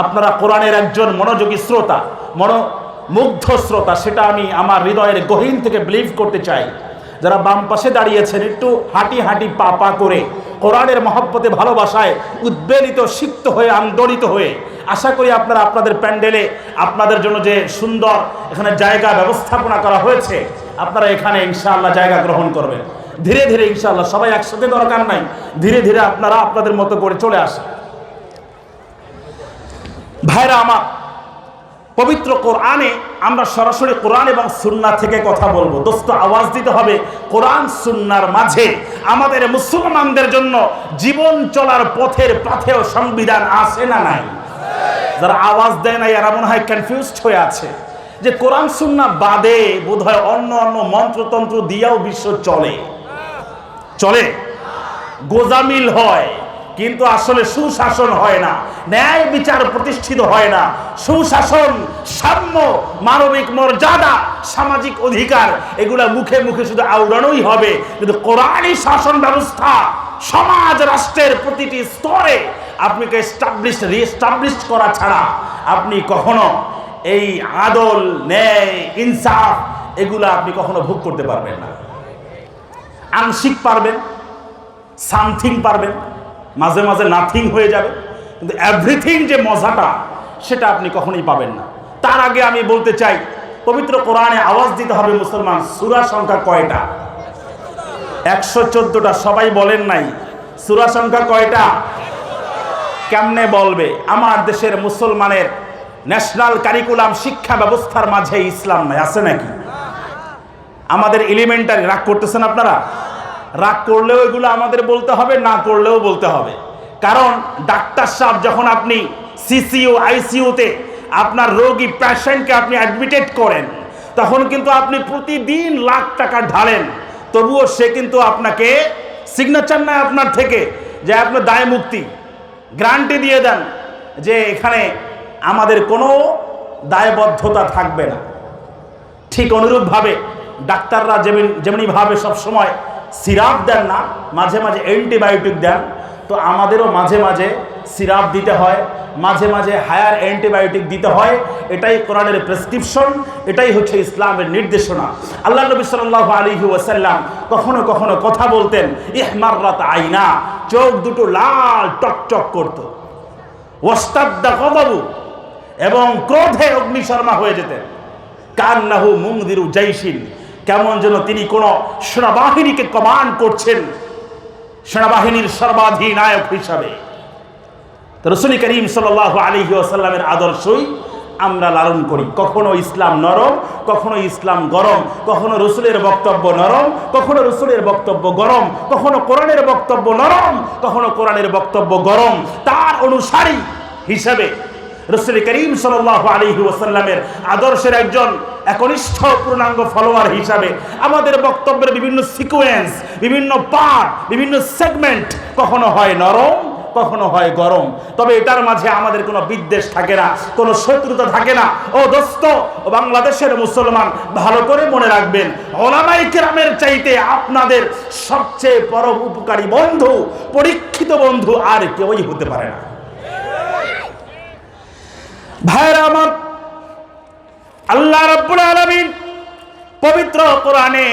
আপনারা কোরআনের একজন মনোযোগী শ্রোতা, মনো মুগ্ধ শ্রোতা, সেটা আমি আমার হৃদয়ের গহীন থেকে বিলিভ করতে চাই। যারা বাম পাশে দাঁড়িয়েছেন, একটু হাঁটি হাঁটি পা পা করে কোরআনের মহব্বতে, ভালোবাসায় উদ্বেলিত, সিক্ত হয়ে, আন্দোলিত হয়ে, আশা করি আপনারা আপনাদের প্যান্ডেলে, আপনাদের জন্য যে সুন্দর এখানে জায়গা ব্যবস্থাপনা করা হয়েছে, আপনারা এখানে ইনশাআল্লাহ জায়গা গ্রহণ করবেন। ধীরে ধীরে ইনশাআল্লাহ সবাই একসাথে দরকার নাই, ধীরে ধীরে আপনারা আপনাদের মতো করে চলে আসেন। ভাইরা আমার, পবিত্র কোরআনে আমরা সরাসরি কোরআন এবং সুন্না থেকে কথা বলব। দোস্ত, আওয়াজ দিতে হবে, কোরআন সুন্নার মাঝে আমাদের মুসলমানদের জন্য জীবন চলার পথের পাথেও সংবিধান আছে না নাই? যারা আওয়াজ দেয় না, এরা মনে হয় কনফিউজড হয়ে আছে। যে কোরআন সুন্না বাদে বোধহয় অন্য অন্য মন্ত্রতন্ত্র দিয়েও বিশ্ব চলে। চলে? গোজামিল হয়। কিন্তু আসলে সুশাসন হয় না, ন্যায় বিচার প্রতিষ্ঠিত হয় না। সুশাসন, সাম্য, মানবিক মর্যাদা, সামাজিক অধিকার, এগুলা মুখে মুখে শুধু আওড়ানোই হবে। কিন্তু কোরআনই শাসন ব্যবস্থা সমাজ, রাষ্ট্রের প্রতিটি স্তরে আপনাকে এস্টাবলিশ রিএস্টাবলিশ করা ছাড়া আপনি কখনো এই আদল, ন্যায়, ইনসাফ এগুলা আপনি কখনো ভোগ করতে পারবেন না। আংশিক পারবেন, সামথিং পারবেন। মাঝে মাঝে নাথিং হয়ে যাবে। কিন্তু এভরিথিং যে মজাটা, সেটা আপনি কখনোই পাবেন না। তার আগে আমি বলতে চাই, পবিত্র কোরআনে আওয়াজ দিতে হবে মুসলমান, সুরা সংখ্যা কয়টা? একশো চোদ্দটা, সবাই বলেন নাই। সুরা সংখ্যা কয়টা? কেমনে বলবে? আমার দেশের মুসলমানের ন্যাশনাল কারিকুলাম শিক্ষা ব্যবস্থার মাঝে ইসলাম নাই, আছে নাকি? আমাদের এলিমেন্টারি রাগ করতেছেন আপনারা? রাগ করলেও এগুলো আমাদের বলতে হবে, না করলেও বলতে হবে। কারণ ডাক্তার সাহেব যখন আপনি সিসিউ আইসিইউতে আপনার রোগী প্যাশেন্টকে আপনি অ্যাডমিটেড করেন, তখন কিন্তু আপনি প্রতিদিন লাখ টাকা ঢালেন। তবুও সে কিন্তু আপনাকে সিগনেচার নেয় আপনার থেকে যে আপনার দায় মুক্তি। গ্রান্টি দিয়ে দেন যে এখানে আমাদের কোনো দায়বদ্ধতা থাকবে না। ঠিক অনুরূপভাবে ডাক্তাররা যেমন যেমনিভাবে সবসময় সিরাপ দেন না, মাঝে মাঝে অ্যান্টিবায়োটিক দেন। তো আমাদেরও মাঝে মাঝে সিরাপ দিতে হয়, মাঝে মাঝে হায়ার অ্যান্টিবায়োটিক দিতে হয়। এটাই কোরআনের প্রেসক্রিপশন, এটাই হচ্ছে ইসলামের নির্দেশনা। আল্লাহ নবী সাল্লাহ আলিহি ওয়াসাল্লাম কখনো কখনো কথা বলতেন ইহমাররাত আইনা চোখ দুটো লাল টকটক করতো। ওস্তাদ্দা কবাবু এবং ক্রোধে অগ্নিশর্মা হয়ে যেতেন। কান্নাহু মুংদিরু জৈশিন কেমন যেন তিনি কোন সেনাবাহিনীকে কমান্ড করছেন। সেনাবাহিনীর সর্বাধিনায়ক হিসাবে। রসুল করিম সাল আলহি আসাল্লামের আদর্শই আমরা লালন করি। কখনো ইসলাম নরম, কখনো ইসলাম গরম, কখনো রসুলের বক্তব্য নরম, কখনো রসুলের বক্তব্য গরম, কখনো কোরআনের বক্তব্য নরম, কখনো কোরআনের বক্তব্য গরম। তার অনুসারী হিসাবে রসুল করিম সাল আলহি ওসাল্লামের আদর্শের একজন একনিষ্ঠ পূর্ণাঙ্গ ফলোয়ার হিসাবে আমাদের বক্তব্যের বিভিন্ন সিকোয়েন্স, বিভিন্ন পার্ট, বিভিন্ন সেগমেন্ট কখনো হয় নরম, কখনো হয় গরম। তবে এটার মাঝে আমাদের কোনো বিদ্বেষ থাকে না, কোনো শত্রুতা থাকে না। ও দোস্ত, ও বাংলাদেশের মুসলমান, ভালো করে মনে রাখবেন ওলামাই কেরামের চাইতে আপনাদের সবচেয়ে পরম উপকারী বন্ধু, পরীক্ষিত বন্ধু আর কেউই হতে পারে না। ভাইরা আমার, আল্লাহ রাব্বুল আলামিন পবিত্র কোরআনে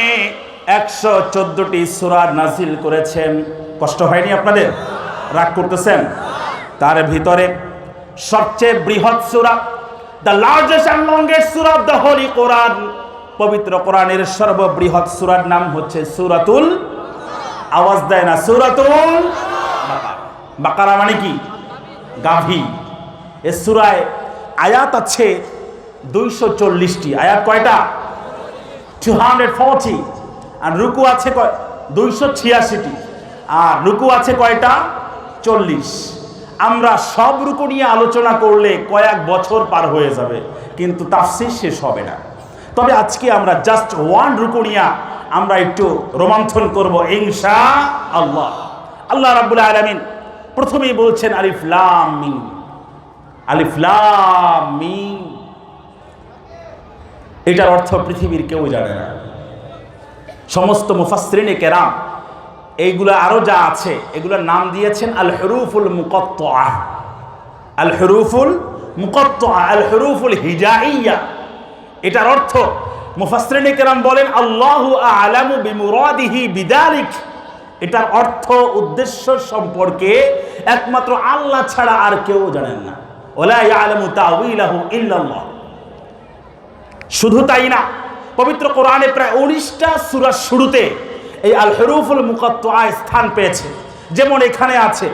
একশো চোদ্দটি সুরা নাজিল করেছেন। কষ্ট হয়নি আপনাদের? রাগ করতেছেন? তার ভিতরে সবচেয়ে বৃহৎ সুরা দ্য লার্জেস্ট অ্যান্ড লংগেস্ট সুরা দ্য হোলি কোরআন, পবিত্র কোরআনের সর্ববৃহৎ সুরার নাম হচ্ছে সুরাতুল আওয়াজ দেয় না, সুরাতুল বাকারা মানে কি? গাভী। এ সুরায় আয়াত আছে দুইশো চল্লিশটি। আয়াত কয়টা? টু হান্ড্রেড ফোরটি আর রুকু আছে দুইশো ছিয়াশিটি। আর রুকু আছে কয়টা? চল্লিশ। আমরা সব রুকু নিয়ে আলোচনা করলে কয়েক বছর পার হয়ে যাবে, কিন্তু তাফসির শেষ হবে না। তবে আজকে আমরা জাস্ট ওয়ান রুকু নিয়ে আমরা একটু রোমাঞ্চন করব ইনশা আল্লাহ আল্লাহ রাবুল আলমিন প্রথমেই বলছেন আলিফলাম মিন আলিফলাম এটার অর্থ পৃথিবীর কেউ জানে না। সমস্ত মুফাসরিনে কেরাম, এইগুলো আরও যা আছে, এগুলোর নাম দিয়েছেন আল হরুফুল মুকত্তা আল হরুফুল মুকত্ত আল হরুফুল হিজাইয়া। এটার অর্থ মুফাসরিনে কেরাম বলেন, আল্লাহ আলামু বিমুরাদিহি বিদালিক। এটার অর্থ, উদ্দেশ্য সম্পর্কে একমাত্র আল্লাহ ছাড়া আর কেউ জানেন না। শুধু তাই না, পবিত্র কোরআনে প্রায় উনিশটা সুরার শুরুতে এই আল হরুফুল মুকত্তা স্থান পেয়েছে। যেমন এখানে আছে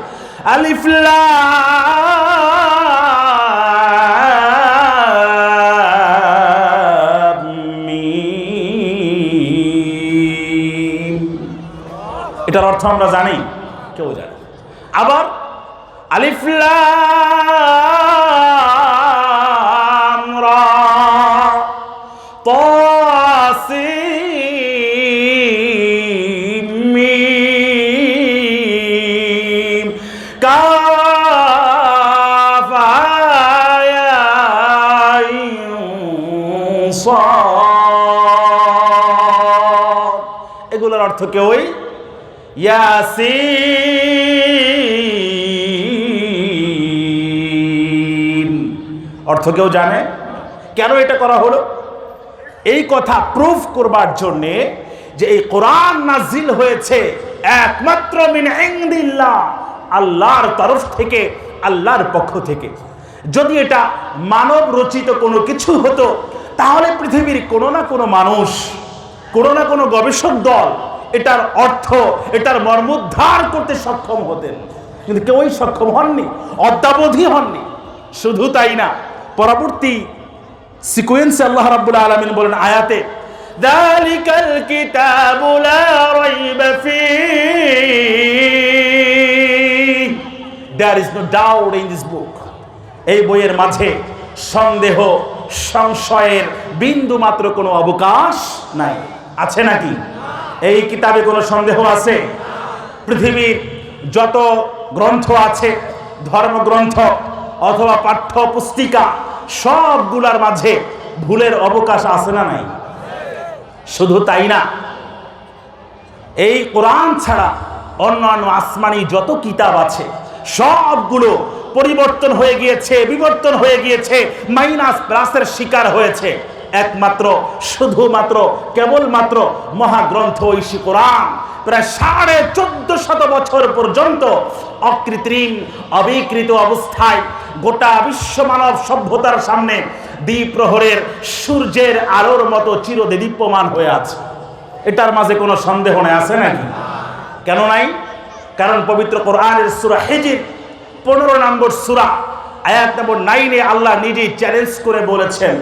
এটার অর্থ আমরা জানি, কেউ জানে আবার আলিফলাম এগুলোর অর্থ কেউই? ইয়াসিন। অর্থ কেউ জানে? কেন এটা করা হলো? এই কথা প্রুফ করবার জন্যে যে এই কোরআন নাজিল হয়েছে একমাত্র মিন আল্লাহর তরফ থেকে, আল্লাহর পক্ষ থেকে। যদি এটা মানব রচিত কোনো কিছু হতো তাহলে পৃথিবীর কোনো না কোনো মানুষ, কোনো না কোনো গবেষক দল এটার অর্থ, এটার মর্মোদ্ধার করতে সক্ষম হতেন। কিন্তু কেউই সক্ষম হননি, অদ্যাবধি হননি। শুধু তাই না, পরবর্তী সিকোয়েন্সে আল্লাহ রাব্বুল আলামিন বলেন আয়াতে যালিকাল কিতাবু লা রাইবা ফীহ। There is no doubt in this book এই বইয়ের মাঝে সন্দেহ সংশয়ের বিন্দু মাত্র কোনো অবকাশ নাই। আছে নাকি? এই কিতাবে কোনো সন্দেহ আছে? পৃথিবীর যত গ্রন্থ আছে, ধর্মগ্রন্থ অথবা পাঠ্য পুস্তিকা, সবগুলার মাঝে ভুলের অবকাশ আছে না নাই? শুধু তাই না, এই কোরআন ছাড়া অন্যান্য আসমানি যত কিতাব আছে, সবগুলো পরিবর্তন হয়ে গিয়েছে, বিবর্তন হয়ে গিয়েছে মাইনাস প্লাসের শিকার হয়েছে। একমাত্র, শুধুমাত্র, কেবলমাত্র মহাগ্রন্থ ঐশী কোরআন। প্রায় সাড়ে চোদ্দ শত বছর পর্যন্ত অকৃত্রিম, অবিকৃত অবস্থায় গোটা বিশ্ব মানব সভ্যতার সামনে দ্বিপ্রহরের সূর্যের আলোর মতো চিরদেদীপ্যমান হয়ে আছে। এটার মাঝে কোনো সন্দেহ নেই, আছে নাকি? কেন নাই? কারণ পবিত্র কোরআনের সুরা হেজির পনেরো নম্বর সুরা, আয়াত নম্বর নাইনে আল্লাহ নিজেই চ্যালেঞ্জ করে বলেছেন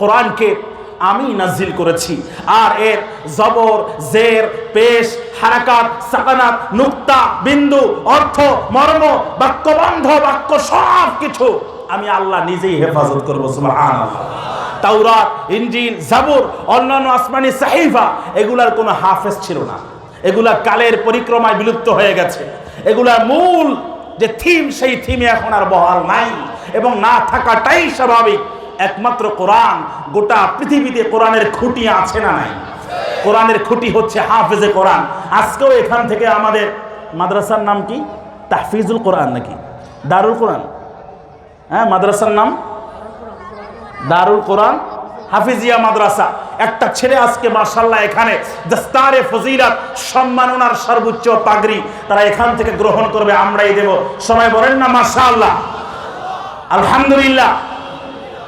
কোরআনকে আমি নাজিল করেছি, আর এর জবর, জের, পেশ, হারাকাত, সাকানাত, নুক্তা, বিন্দু, অর্থ, মর্ম, বাক্যবন্ধ, বাক্য সব কিছু আমি আল্লাহ নিজেই হেফাজত করব, সুবহানাল্লাহ। তাওরাত ইঞ্জিল জাবুর, অন্যান্য আসমানি সাহিফা, এগুলার কোনো হাফেজ ছিল না। এগুলা কালের পরিক্রমায় বিলুপ্ত হয়ে গেছে। এগুলার মূল যে থিম, সেই থিমে এখন আর বহাল নাই। এবং না থাকাটাই স্বাভাবিক। একমাত্র কোরআন, গোটা পৃথিবীতে কোরআনের খুঁটি আছে না নাই? কোরআনের খুঁটি হচ্ছে হাফেজে কোরআন। আজকেও এখান থেকে আমাদের মাদ্রাসার নাম কি? তাহফিজুল কোরআন নাকি? দারুল কোরআন। হ্যাঁ মাদ্রাসার নাম দারুল কোরআন হাফিজিয়া মাদ্রাসা। একটা ছেলে আজকে মার্শাল্লাহ এখানে দস্তারে ফজিলাত, সম্মাননার সর্বোচ্চ পাগড়ি, তারা এখান থেকে গ্রহণ করবে, আমরাই দেব। সময় বলেন না মার্শাল্লাহ আলহামদুলিল্লাহ।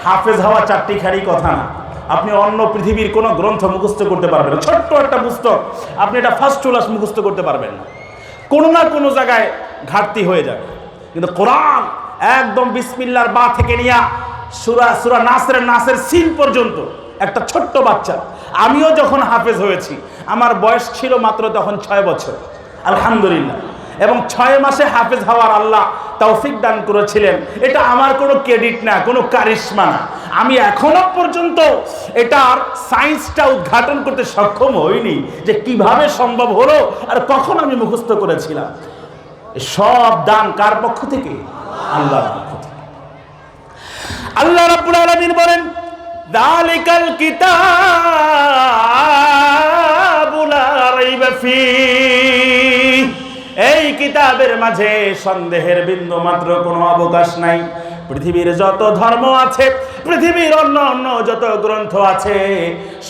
হাফেজ হওয়া চারটি খারি কথা না। আপনি অন্য পৃথিবীর কোনো গ্রন্থ মুখস্থ করতে পারবেন না। ছোট্ট একটা পুস্তক, আপনি এটা ফার্স্ট ক্লাস মুখস্থ করতে পারবেন না। কোনো না কোনো জায়গায় ঘাটতি হয়ে যাবে। কিন্তু কোরআন একদম বিসমিল্লার বা থেকে নিয়ে সুরা সুরা নাসের নাসের সিন পর্যন্ত, একটা ছোট্ট বাচ্চা। আমিও যখন হাফেজ হয়েছি, আমার বয়স ছিল মাত্র তখন ছয় বছর। আলহামদুলিল্লাহ। এবং ছয় মাসে হাফেজ হওয়ার আল্লাহ তৌফিক দান করেছিলেন। এটা আমার কোনো ক্রেডিট না, কোনো কারিশমা না। আমি এখনও পর্যন্ত এটার সায়েন্সটা উদ্ঘাটন করতে সক্ষম হইনি যে কীভাবে সম্ভব হলো আর কখন আমি মুখস্থ করেছিলাম। সব দান কার পক্ষ থেকে? আল্লাহর পক্ষ আল্লাহ রাব্বুল আলামিন বলেন, দালিকাল কিতাবু লা রাইবা ফীহ এই কিতাবের মাঝে সন্দেহের বিন্দু মাত্র কোনো অবকাশ নাই। পৃথিবীর যত ধর্ম আছে, পৃথিবীর অন্য অন্য যত গ্রন্থ আছে,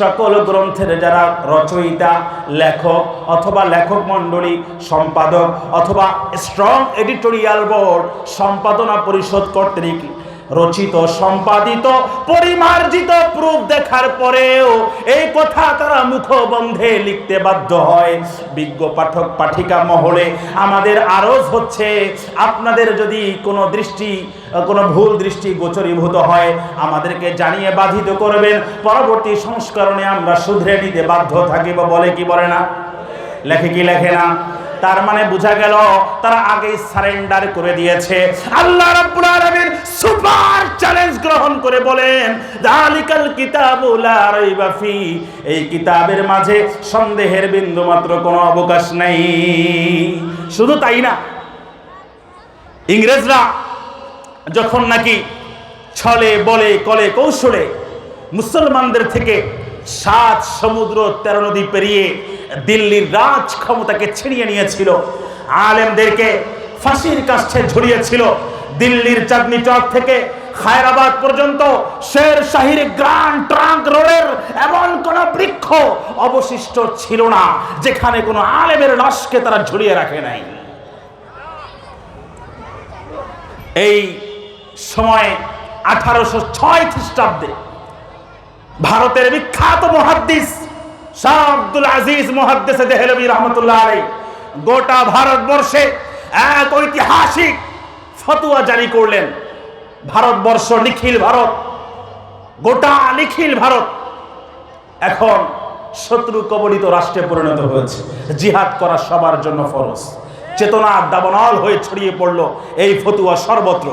সকল গ্রন্থের যারা রচয়িতা, লেখক অথবা লেখক মণ্ডলী, সম্পাদক অথবা স্ট্রং এডিটোরিয়াল বোর্ড সম্পাদনা পরিষদ কর্তৃক রচিত, সম্পাদিত, পরিমার্জিত প্রুফ দেখার পরেও এই কথা তারা মুখবন্ধে লিখতে বাধ্য হয়। বিজ্ঞ পাঠক পাঠিকা মহলে আমাদের আরজ হচ্ছে, আপনাদের যদি কোনো দৃষ্টি, কোনো ভুল দৃষ্টি গোচরীভূত হয়, আমাদেরকে জানিয়ে বাধিত করবেন। পরবর্তী সংস্করণে আমরা শুধরে নিতে বাধ্য থাকিব, বলে কি বলে না? লেখে কি লেখে না? তার মানে বোঝা গেল তারা আগেই সারেন্ডার করে দিয়েছে। আল্লাহ রাব্বুল আলামিন সুপার চ্যালেঞ্জ গ্রহণ করে বলেন যালিকাল কিতাবু লা রাইবা ফি। এই কিতাবের মাঝে সন্দেহের বিন্দু মাত্র কোনো অবকাশ নাই। শুধু তাই না, ইংরেজরা যখন নাকি ছলে, বলে, কলে, কৌশলে মুসলমানদের থেকে সাত সমুদ্র তেরো নদী পেরিয়ে দিল্লির রাজ ক্ষমতাকে ছিনিয়ে নিয়েছিল। আলেমদেরকে ফাঁসির কাছে ঝুলিয়েছিল। দিল্লির চাঁদনি চক থেকে হায়দ্রাবাদ পর্যন্ত শের শাহির গ্রান্ড ট্রাঙ্ক রোডের এমন কোন বৃক্ষ অবশিষ্ট ছিল না, যেখানে কোনো আলেমের লাশকে তারা ঝুলিয়ে রাখে নাই। এই সময়ে আঠারোশো ছয় খ্রিস্টাব্দে ভারতের বিখ্যাত মহাদ্দিস শাহ আব্দুল আজিজ মহাদ্দেসে দেহলবী রহমতুল্লাহ আলাই গোটা ভারতবর্ষে এক ঐতিহাসিক ফতুয়া জারি করলেন। ভারতবর্ষ নিখিল ভারত, গোটা নিখিল ভারত এখন শত্রু কবলিত রাষ্ট্রে পরিণত হয়েছে। জিহাদ করা সবার জন্য ফরজ। চেতনা দাবনল হয়ে ছড়িয়ে পড়ল এই ফতুয়া সর্বত্র।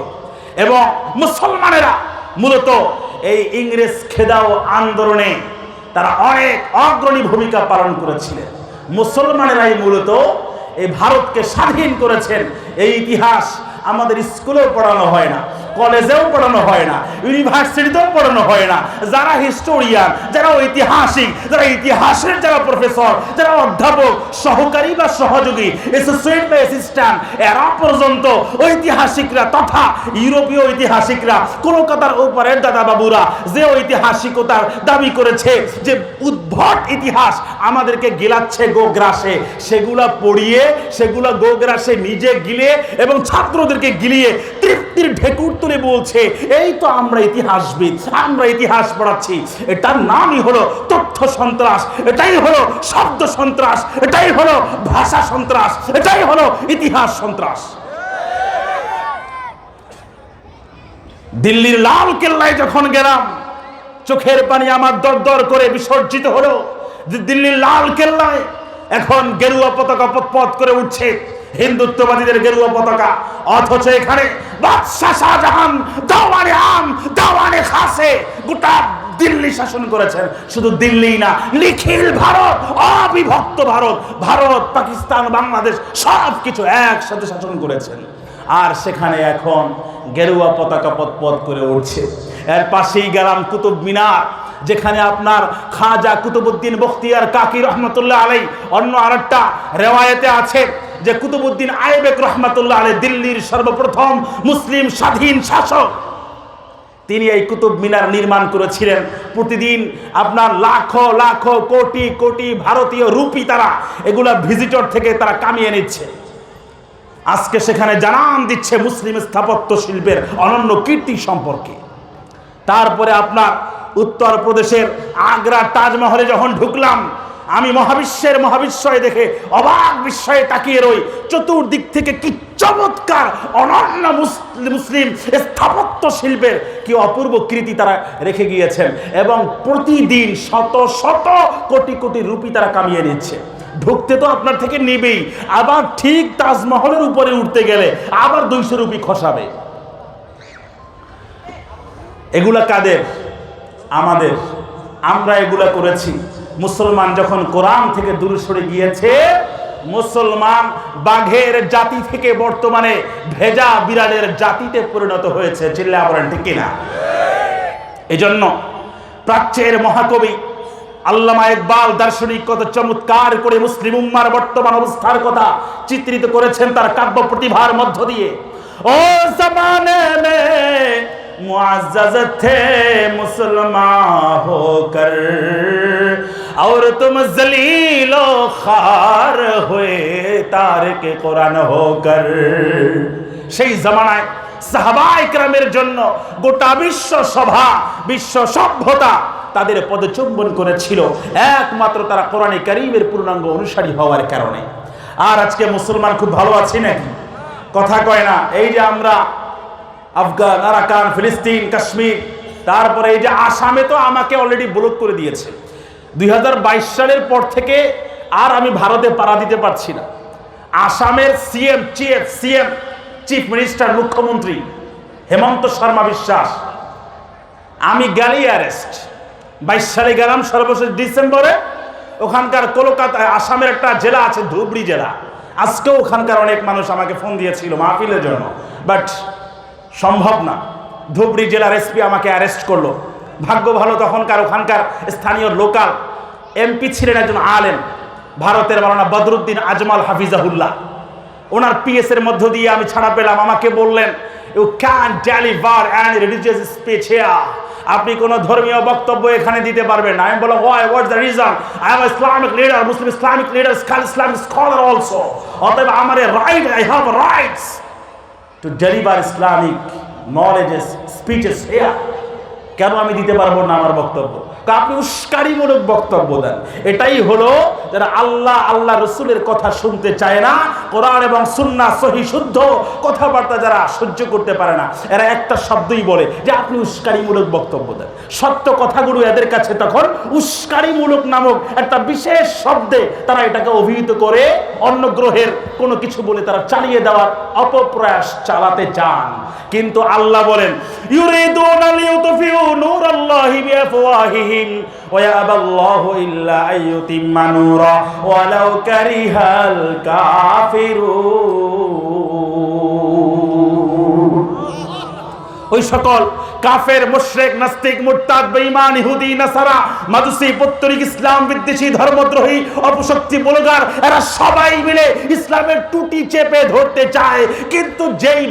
এবং মুসলমানেরা মূলত এই ইংরেজ খেদাও আন্দোলনে তারা অনেক অগ্রণী ভূমিকা পালন করেছিলেন। মুসলমানেরাই মূলত এই ভারতকে স্বাধীন করেছেন। এই ইতিহাস আমাদের স্কুলেও পড়ানো হয় না। কলেজেও পড়ানো হয় না ইউনিভার্সিটিতেও পড়ানো হয় না। যারা হিস্টোরিয়ান যারা ঐতিহাসিক, যারা ইতিহাসের যারা প্রফেসর যারা অধ্যাপক, সহকারী বা সহযোগী অ্যাসোসিয়েট বা অ্যাসিস্ট্যান্ট এরা পর্যন্ত ঐতিহাসিকরা তথা ইউরোপীয় ঐতিহাসিকরা, কলকাতার উপরের দাদা বাবুরা যে ঐতিহাসিকতার দাবি করেছে যে উদ্ভট ইতিহাস আমাদেরকে গিলাচ্ছে গোগ্রাসে সেগুলা পড়িয়ে, সেগুলা গোগ্রাসে নিজে গিলে এবং ছাত্রদেরকে গিলিয়ে তৃপ্তির ঢেকুর তুলে বলছে, এই তো আমরা ইতিহাসবিদ, আমরা ইতিহাস পড়াচ্ছি। এটার নামই হলো তথ্য সন্ত্রাস, এটাই হলো শব্দ সন্ত্রাস, এটাই হলো ভাষা সন্ত্রাস, এটাই হলো ইতিহাস সন্ত্রাস। দিল্লির লাল কেল্লায় যখন গেলাম, চোখের পানি আমার দর দর করে বিসর্জিত হলো। দিল্লির লাল কেল্লায় এখন গেরুয়া পতাকা পথ করে উঠছে। হিন্দুত্ববাদীদের গেরুয়া পতাকা, অথচ এখানে বাদশাহ শাহজাহান দাওয়ানে আম, দাওয়ানে খাসে, গোটা দিল্লি শাসন করেছেন। শুধু দিল্লি না, নিখিল ভারত, অবিভক্ত ভারত ভারত, পাকিস্তান, বাংলাদেশ সব কিছু একসাথে শাসন করেছেন। আর সেখানে এখন গেরুয়া পতাকা পথ পথ করে উঠছে। এর পাশেই গেলাম কুতুব মিনার, যেখানে আপনার খাজা কুতুবুদ্দিন বখতিয়ার কাকি রহমতুল্লাহ আলাই অন্য আরেকটা রেওয়ায়েতে আছে। যে কুতুবুদ্দিন আইবেক রহমতুল্লাহ আলাই দিল্লির সর্বপ্রথম মুসলিম স্বাধীন শাসক। তিনি এই কুতুব মিনার নির্মাণ করেছিলেন। প্রতিদিন আপনার লাখো লাখো, কোটি কোটি ভারতীয় রুপি তারা এগুলা ভিজিটর থেকে তারা কামিয়ে নিচ্ছে। আজকে সেখানে জানান দিচ্ছে মুসলিম স্থাপত্য শিল্পের অনন্য কীর্তি সম্পর্কে। তারপরে আপনার উত্তর প্রদেশের আগ্রা তাজমহলে যখন ঢুকলাম আমি মহাবিশ্বের মহাবিস্ময় দেখে অবাক বিস্ময়ে তাকিয়ে রই। চতুর্দিক থেকে কি চমৎকার, অনন্য মুসলিম স্থাপত্য শিল্পের কি অপূর্ব কৃতি তারা রেখে গিয়েছেন এবং প্রতিদিন শত শত কোটি কোটি রুপি তারা কামিয়ে নিচ্ছে। ঢুকতে তো আপনার থেকে নেবেই, আবার ঠিক তাজমহলের উপরে উঠতে গেলে আবার দুইশো রুপি খসাবে। এগুলা কাদের? আমাদের। আমরা এগুলা করেছি। মুসলমান যখন কোরআন থেকে দূরে সরে গিয়েছে, মুসলমান বাঘের জাতি থেকে বর্তমানে ভেজা বিড়ালের জাতিতে পরিণত হয়েছে, চিল্লা বলেন ঠিক কিনা? এজন্য প্রাচ্যের মহাকবি আল্লামা ইকবাল দার্শনিক কত চমৎকার করে মুসলিম উম্মার বর্তমান অবস্থার কথা চিত্রিত করেছেন তার কাব্য প্রতিভার মধ্য দিয়ে। ও জামানে মে মুআজ্জাজ থে মুসলমান হোকর اور تم ذلیل و خوار ہوئے تارک قرآن ہو کر সেই জমানায় সাহাবা একরামের জন্য গোটা বিশ্ব সভা, বিশ্ব সভ্যতা তাদের পদচুম্বন করেছিল। একমাত্র তারা কোরআনে করিমের পূর্ণাঙ্গ অনুসারী হওয়ার কারণে। আর আজকে মুসলমান খুব ভালো আছি নাকি? কথা কয় না, এই যে আমরা আফগান, আরাকান, ফিলিস্তিন, কাশ্মীর, তারপরে এই যে আসামে তো আমাকে অলরেডি ব্লক করে দিয়েছে। দুই হাজার বাইশ সালের পর থেকে আর আমি ভারতে পাড়া দিতে পারছি না। আসামের CM, chief CM, chief minister, মুখ্যমন্ত্রী হেমন্ত শর্মা বিশ্বাস। আমি গেলি অ্যারেস্ট। বাইশ সালে গেলাম সর্বশেষ ডিসেম্বরে। ওখানকার কলকাতায় আসামের একটা জেলা আছে, ধুবড়ি জেলা। আজকেও ওখানকার অনেক মানুষ আমাকে ফোন দিয়েছিল মাহফিলের জন্য। বাট সম্ভব না। ধুবড়ি জেলার এসপি আমাকে অ্যারেস্ট করল। ভাগ্য ভালো তখনকার ওখানকার স্থানীয় লোকাল এমপি ছিলেন একজন আলেম, ভারতের মারানা বদরুদ্দিন আজমাল হাফিজাহুল্লাহ। ওনার পিএস এর মধ্য দিয়ে আমি ছাড়া পেলাম, আমাকে বললেন you can deliver and religious speech here আপনি কোনো ধর্মীয় বক্তব্য এখানে দিতে পারবেন না। আমি বললাম why what the reason I am Islamic leader Muslim Islamic leader Islamic scholar also অতএব আমার right I have rights to deliver Islamic knowledges speeches here কেন আমি দিতে পারব না আমার বক্তব্য? আপনি উস্কারিমূলক বক্তব্য দেন। এটাই হলো যারা আল্লাহ আল্লাহ রসুলের কথা শুনতে চায় না, কোরআন এবং সুন্না সহি শুদ্ধ, কথাবার্তা যারা সহ্য করতে পারে না, এরা একটা শব্দই বলে যে আপনি উস্কারিমূলক বক্তব্য দেন। সত্য কথাগুলো এদের কাছে তখন উস্কারিমূলক নামক একটা বিশেষ শব্দে তারা এটাকে অভিহিত করে অন্য গ্রহের কোনো কিছু বলে তারা চালিয়ে দেওয়ার অপপ্রয়াস চালাতে চান। কিন্তু আল্লাহ বলেন, ইউরিদুনা লিউতফিউ নূরাল্লাহি বিআফওয়াহিহিম ওয়া ইয়াবাল্লাহু ইল্লা আইয়ুতিম্মা নূরা ওয়ালাউ কারিহাল কাফিরুন ওই সকল কাফের, মুশরিক, নাস্তিক, মুরতাদ, বেঈমান, ইহুদি, নাসারা, মাদুসি পত্তরিক ইসলাম বিদ্বেষী, ধর্মদ্রোহী, অপশক্তি বলগার এরা সবাই মিলে ইসলামের টুটি চেপে ধরতে চায়। কিন্তু যেই